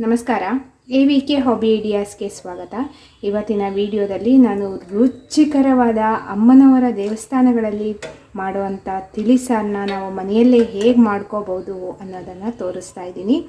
ನಮಸ್ಕಾರ. A V K hobby ಐಡಿಯಾಸ್ಗೆ ಸ್ವಾಗತ. ಇವತ್ತಿನ ವಿಡಿಯೋದಲ್ಲಿ ನಾನು ರುಚಿಕರವಾದ ಅಮ್ಮನವರ ದೇವಸ್ಥಾನಗಳಲ್ಲಿ ಮಾಡುವಂಥ ತಿಳಿಸಾರನ್ನ ನಾವು ಮನೆಯಲ್ಲೇ ಹೇಗೆ ಮಾಡ್ಕೋಬೋದು ಅನ್ನೋದನ್ನು ತೋರಿಸ್ತಾ ಇದ್ದೀನಿ.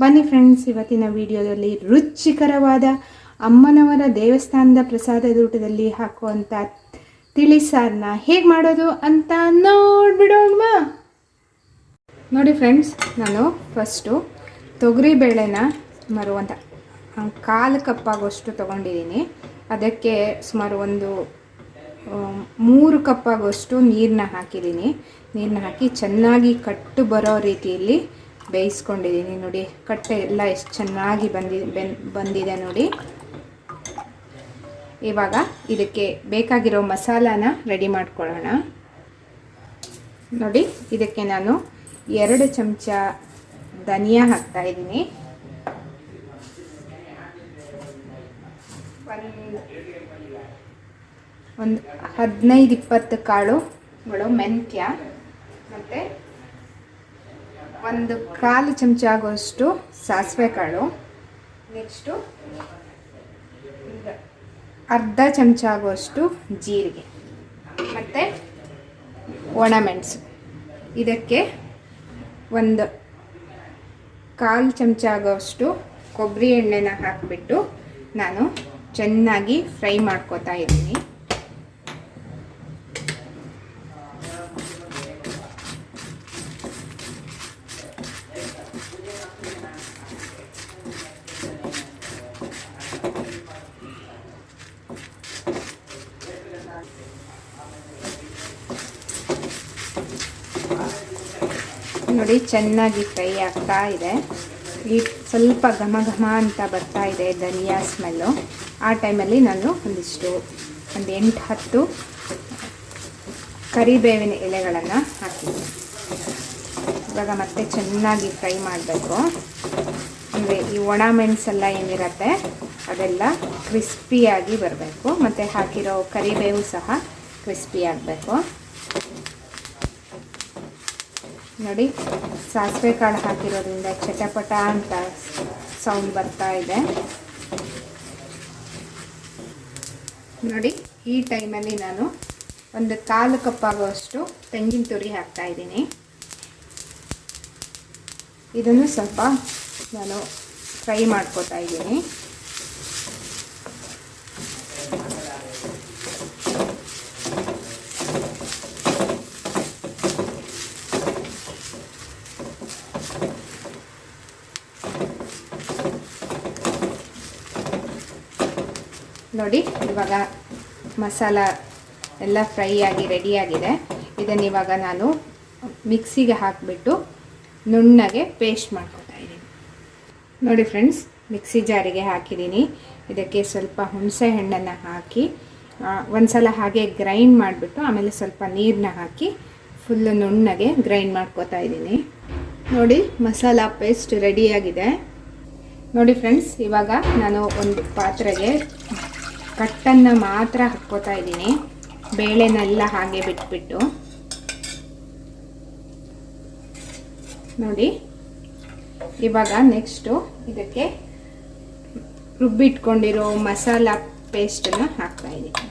ಬನ್ನಿ ಫ್ರೆಂಡ್ಸ್ ಇವತ್ತಿನ ವಿಡಿಯೋದಲ್ಲಿ ರುಚಿಕರವಾದ ಅಮ್ಮನವರ ದೇವಸ್ಥಾನದ ಪ್ರಸಾದದ ಊಟದಲ್ಲಿ ಹಾಕುವಂಥ ತಿಳಿಸಾರನ್ನ ಹೇಗೆ ಮಾಡೋದು ಅಂತ ನೋಡ್ಬಿಡೋಣ ನೋಡಿ ಫ್ರೆಂಡ್ಸ್ ನಾನು ಫಸ್ಟು ತೊಗರಿ ಬೇಳೆನ ಸುಮಾರು ಒಂದು ಕಾಲು ಕಪ್ಪಾಗುವಷ್ಟು ತೊಗೊಂಡಿದ್ದೀನಿ. ಅದಕ್ಕೆ ಸುಮಾರು ಒಂದು ಮೂರು ಕಪ್ಪಾಗುವಷ್ಟು ನೀರನ್ನ ಹಾಕಿದ್ದೀನಿ. ನೀರನ್ನ ಹಾಕಿ ಚೆನ್ನಾಗಿ ಕಟ್ಟು ಬರೋ ರೀತಿಯಲ್ಲಿ ಬೇಯಿಸ್ಕೊಂಡಿದ್ದೀನಿ ನೋಡಿ. ಕಟ್ಟೆ ಎಲ್ಲ ಎಷ್ಟು ಚೆನ್ನಾಗಿ ಬಂದಿ, ಬೆನ್, ಬಂದಿದೆ ನೋಡಿ. ಇವಾಗ ಇದಕ್ಕೆ ಬೇಕಾಗಿರೋ ಮಸಾಲಾನ ರೆಡಿ ಮಾಡ್ಕೊಳ್ಳೋಣ. ನೋಡಿ, ಇದಕ್ಕೆ ನಾನು ಎರಡು ಚಮಚ ಧನಿಯಾ ಹಾಕ್ತಾ ಇದ್ದೀನಿ. ಒಂದು ಹದಿನೈದು ಇಪ್ಪತ್ತು ಕಾಳುಗಳು ಮೆಂತ್ಯ. ಮತ್ತು ಒಂದು ಕಾಲು ಚಮಚ ಆಗುವಷ್ಟು ಸಾಸಿವೆ ಕಾಳು ನೆಕ್ಸ್ಟು ಅರ್ಧ ಚಮಚ ಆಗುವಷ್ಟು ಜೀರಿಗೆ. ಮತ್ತು ಒಣಮೆಣಸು. ಇದಕ್ಕೆ ಒಂದು ಕಾಲು ಚಮಚ ಆಗುವಷ್ಟು ಕೊಬ್ಬರಿ ಎಣ್ಣೆನ ಹಾಕಿಬಿಟ್ಟು ನಾನು ಚೆನ್ನಾಗಿ ಫ್ರೈ ಮಾಡ್ಕೋತಾ ಇದ್ದೀನಿ. ನೋಡಿ, ಚೆನ್ನಾಗಿ ಫ್ರೈ ಆಗ್ತಾ ಇದೆ. ಈ ಸ್ವಲ್ಪ ಘಮ ಘಮ ಅಂತ ಬರ್ತಾ ಇದೆ ಧನಿಯಾ ಸ್ಮೆಲ್ಲು ಆ ಟೈಮಲ್ಲಿ ನಾನು ಒಂದಿಷ್ಟು, ಒಂದು ಎಂಟು ಹತ್ತು ಕರಿಬೇವಿನ ಎಲೆಗಳನ್ನು ಹಾಕಿದ್ದೆ ಇವಾಗ ಮತ್ತೆ ಚೆನ್ನಾಗಿ ಫ್ರೈ ಮಾಡಬೇಕು. ಅಂದರೆ ಈ ಒಣ ಮೆಣಸೆಲ್ಲ ಏನಿರುತ್ತೆ, ಅದೆಲ್ಲ ಕ್ರಿಸ್ಪಿಯಾಗಿ ಬರಬೇಕು. ಮತ್ತು ಹಾಕಿರೋ ಕರಿಬೇವು ಸಹ ಕ್ರಿಸ್ಪಿ ಆಗಬೇಕು. ನೋಡಿ, ಸಾಸಿವೆ ಕಾಳು ಹಾಕಿರೋದ್ರಿಂದ ಚಟಪಟ ಅಂತ ಸೌಂಡ್ ಬರ್ತಾ ಇದೆ. ನೋಡಿ, ಈ ಟೈಮಲ್ಲಿ ನಾನು ಒಂದು ಕಾಲು ಕಪ್ ಆಗುವಷ್ಟು ತೆಂಗಿನ ತುರಿ ಹಾಕ್ತಾ ಇದ್ದೀನಿ. ಇದನ್ನು ಸ್ವಲ್ಪ ನಾನು ಫ್ರೈ ಮಾಡ್ಕೋತಾ ಇದ್ದೀನಿ. ನೋಡಿ, ಇವಾಗ ಮಸಾಲ ಎಲ್ಲ ಫ್ರೈ ಆಗಿ ರೆಡಿಯಾಗಿದೆ ಇದನ್ನು ಇವಾಗ ನಾನು ಮಿಕ್ಸಿಗೆ ಹಾಕಿಬಿಟ್ಟು ನುಣ್ಣಗೆ ಪೇಸ್ಟ್ ಮಾಡ್ಕೊತಾ ಇದ್ದೀನಿ. ನೋಡಿ ಫ್ರೆಂಡ್ಸ್ ಮಿಕ್ಸಿ ಜಾರಿಗೆ ಹಾಕಿದ್ದೀನಿ. ಇದಕ್ಕೆ ಸ್ವಲ್ಪ ಹುಣಸೆ ಹಣ್ಣನ್ನು ಹಾಕಿ ಒಂದು ಸಲ ಹಾಗೆ ಗ್ರೈಂಡ್ ಮಾಡಿಬಿಟ್ಟು ಆಮೇಲೆ ಸ್ವಲ್ಪ ನೀರನ್ನ ಹಾಕಿ ಫುಲ್ಲು ನುಣ್ಣಗೆ ಗ್ರೈಂಡ್ ಮಾಡ್ಕೋತಾ ಇದ್ದೀನಿ. ನೋಡಿ, ಮಸಾಲ ಪೇಸ್ಟ್ ರೆಡಿಯಾಗಿದೆ ನೋಡಿ ಫ್ರೆಂಡ್ಸ್, ಇವಾಗ ನಾನು ಒಂದು ಪಾತ್ರೆಗೆ ಕಟ್ಟನ್ನು ಮಾತ್ರ ಹಾಕ್ಕೋತಾ ಇದ್ದೀನಿ. ಬೇಳೆನೆಲ್ಲ ಹಾಗೆ ಬಿಟ್ಬಿಟ್ಟು. ನೋಡಿ, ಇವಾಗ ನೆಕ್ಸ್ಟು ಇದಕ್ಕೆ ರುಬ್ಬಿಟ್ಕೊಂಡಿರೋ ಮಸಾಲ ಪೇಸ್ಟನ್ನು ಹಾಕ್ತಾ ಇದ್ದೀನಿ.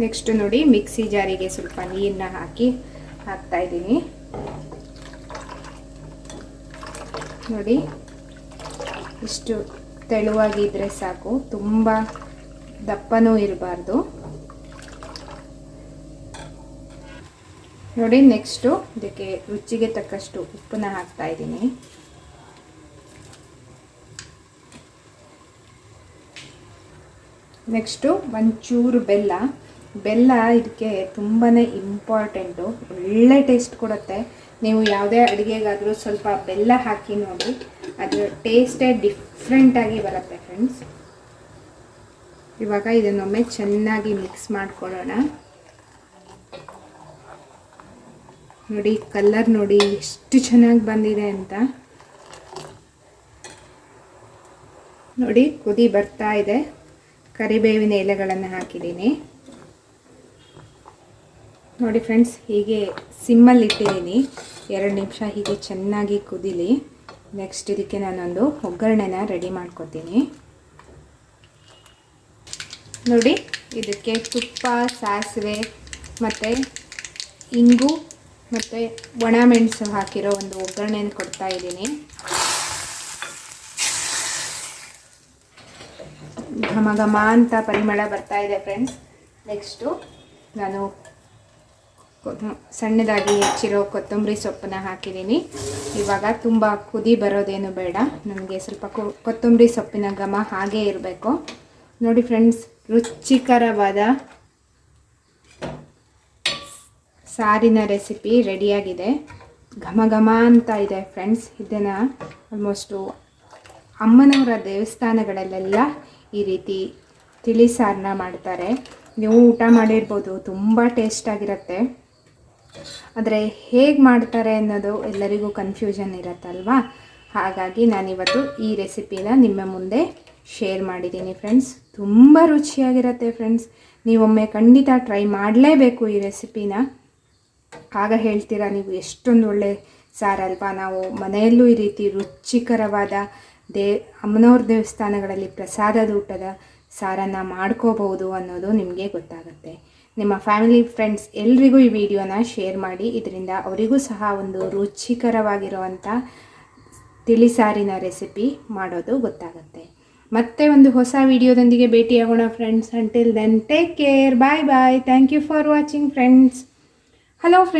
ನೆಕ್ಸ್ಟ್ ನೋಡಿ ಮಿಕ್ಸಿ ಜಾರಿಗೆ ಸ್ವಲ್ಪ ನೀರನ್ನ ಹಾಕಿ ಹಾಕ್ತಾ ಇದ್ದೀನಿ. ನೋಡಿ, ಇಷ್ಟು ತೆಳುವಾಗಿದ್ದರೆ ಸಾಕು. ತುಂಬ ದಪ್ಪನೂ ಇರಬಾರ್ದು. ನೋಡಿ ನೆಕ್ಸ್ಟು ಇದಕ್ಕೆ ರುಚಿಗೆ ತಕ್ಕಷ್ಟು ಉಪ್ಪನ್ನ ಹಾಕ್ತಾ ಇದ್ದೀನಿ. ನೆಕ್ಸ್ಟು ಒಂಚೂರು ಬೆಲ್ಲ. ಬೆಲ್ಲ ಇದಕ್ಕೆ ತುಂಬಾ ಇಂಪಾರ್ಟೆಂಟು. ಒಳ್ಳೆ ಟೇಸ್ಟ್ ಕೊಡುತ್ತೆ. ನೀವು ಯಾವುದೇ ಅಡುಗೆಗಾದರೂ ಸ್ವಲ್ಪ ಬೆಲ್ಲ ಹಾಕಿ ನೋಡಿ. ಅದರ ಟೇಸ್ಟೇ ಡಿಫ್ರೆಂಟಾಗಿ ಬರುತ್ತೆ ಫ್ರೆಂಡ್ಸ್ ಇವಾಗ ಇದನ್ನೊಮ್ಮೆ ಚೆನ್ನಾಗಿ ಮಿಕ್ಸ್ ಮಾಡ್ಕೊಳ್ಳೋಣ. ನೋಡಿ ಕಲರ್ ನೋಡಿ ಎಷ್ಟು ಚೆನ್ನಾಗಿ ಬಂದಿದೆ ಅಂತ. ನೋಡಿ, ಕುದಿ ಬರ್ತಾ ಇದೆ. ಕರಿಬೇವಿನ ಎಲೆಗಳನ್ನು ಹಾಕಿದ್ದೀನಿ. ನೋಡಿ ಫ್ರೆಂಡ್ಸ್, ಹೀಗೆ ಸಿಮ್ಮಲ್ಲಿ ಇಟ್ಟಿದ್ದೀನಿ. ಎರಡು ನಿಮಿಷ ಹೀಗೆ ಚೆನ್ನಾಗಿ ಕುದಿಲಿ. ನೆಕ್ಸ್ಟ್ ಇದಕ್ಕೆ ನಾನೊಂದು ಒಗ್ಗರಣೆನ ರೆಡಿ ಮಾಡ್ಕೊತೀನಿ. ನೋಡಿ, ಇದಕ್ಕೆ ತುಪ್ಪ, ಸಾಸಿವೆ, ಮತ್ತು ಇಂಗು, ಮತ್ತು ಒಣಮೆಣಸು ಹಾಕಿರೋ ಒಂದು ಒಗ್ಗರಣೆನ ಕೊಡ್ತಾ ಇದ್ದೀನಿ. ಘಮ ಘಮ ಅಂತ ಪರಿಮಳ ಬರ್ತಾ ಇದೆ ಫ್ರೆಂಡ್ಸ್. ನೆಕ್ಸ್ಟು ನಾನು ಸಣ್ಣದಾಗಿ ಹೆಚ್ಚಿರೋ ಕೊತ್ತಂಬರಿ ಸೊಪ್ಪನ್ನ ಹಾಕಿದ್ದೀನಿ. ಇವಾಗ ತುಂಬ ಕುದಿ ಬರೋದೇನು ಬೇಡ. ನನಗೆ ಸ್ವಲ್ಪ ಕೊತ್ತಂಬರಿ ಸೊಪ್ಪಿನ ಘಮ ಹಾಗೇ ಇರಬೇಕು. ನೋಡಿ ಫ್ರೆಂಡ್ಸ್, ರುಚಿಕರವಾದ ಸಾರಿನ ರೆಸಿಪಿ ರೆಡಿಯಾಗಿದೆ. ಘಮ ಘಮ ಅಂತ ಇದೆ ಫ್ರೆಂಡ್ಸ್. ಇದನ್ನು ಆಲ್ಮೋಸ್ಟು ಅಮ್ಮನವರ ದೇವಸ್ಥಾನಗಳಲ್ಲೆಲ್ಲ ಈ ರೀತಿ ತಿಳಿ ಸಾರನ್ನ ಮಾಡ್ತಾರೆ. ನೀವು ಊಟ ಮಾಡಿರ್ಬೋದು, ತುಂಬ ಟೇಸ್ಟಾಗಿರುತ್ತೆ. ಆದರೆ ಹೇಗೆ ಮಾಡ್ತಾರೆ ಅನ್ನೋದು ಎಲ್ಲರಿಗೂ ಕನ್ಫ್ಯೂಷನ್ ಇರುತ್ತಲ್ವಾ? ಹಾಗಾಗಿ ನಾನಿವತ್ತು ಈ ರೆಸಿಪಿನ ನಿಮ್ಮ ಮುಂದೆ ಶೇರ್ ಮಾಡಿದ್ದೀನಿ ಫ್ರೆಂಡ್ಸ್ ತುಂಬ ರುಚಿಯಾಗಿರುತ್ತೆ ಫ್ರೆಂಡ್ಸ್ ನೀವೊಮ್ಮೆ ಖಂಡಿತ ಟ್ರೈ ಮಾಡಲೇಬೇಕು ಈ ರೆಸಿಪಿನ ಆಗ ಹೇಳ್ತೀರಾ ನೀವು ಎಷ್ಟೊಂದು ಒಳ್ಳೆ ಸಾರಲ್ವಾ ನಾವು ಮನೆಯಲ್ಲೂ ಈ ರೀತಿ ರುಚಿಕರವಾದ ದೇ, ಅಮ್ಮನವ್ರ ದೇವಸ್ಥಾನಗಳಲ್ಲಿ ಪ್ರಸಾದದ ಊಟದ ಸಾರನ್ನು ಮಾಡ್ಕೋಬಹುದು ಅನ್ನೋದು ನಿಮಗೆ ಗೊತ್ತಾಗುತ್ತೆ. ನಿಮ್ಮ ಫ್ಯಾಮಿಲಿ ಫ್ರೆಂಡ್ಸ್ ಎಲ್ರಿಗೂ ಈ ವಿಡಿಯೋನ ಶೇರ್ ಮಾಡಿ. ಇದರಿಂದ ಅವರಿಗೂ ಸಹ ಒಂದು ರುಚಿಕರವಾಗಿರುವಂಥ ತಿಳಿಸಾರಿನ ರೆಸಿಪಿ ಮಾಡೋದು ಗೊತ್ತಾಗುತ್ತೆ. ಮತ್ತೆ ಒಂದು ಹೊಸ ವಿಡಿಯೋದೊಂದಿಗೆ ಭೇಟಿಯಾಗೋಣ friends until then take care bye bye thank you for watching friends hello friends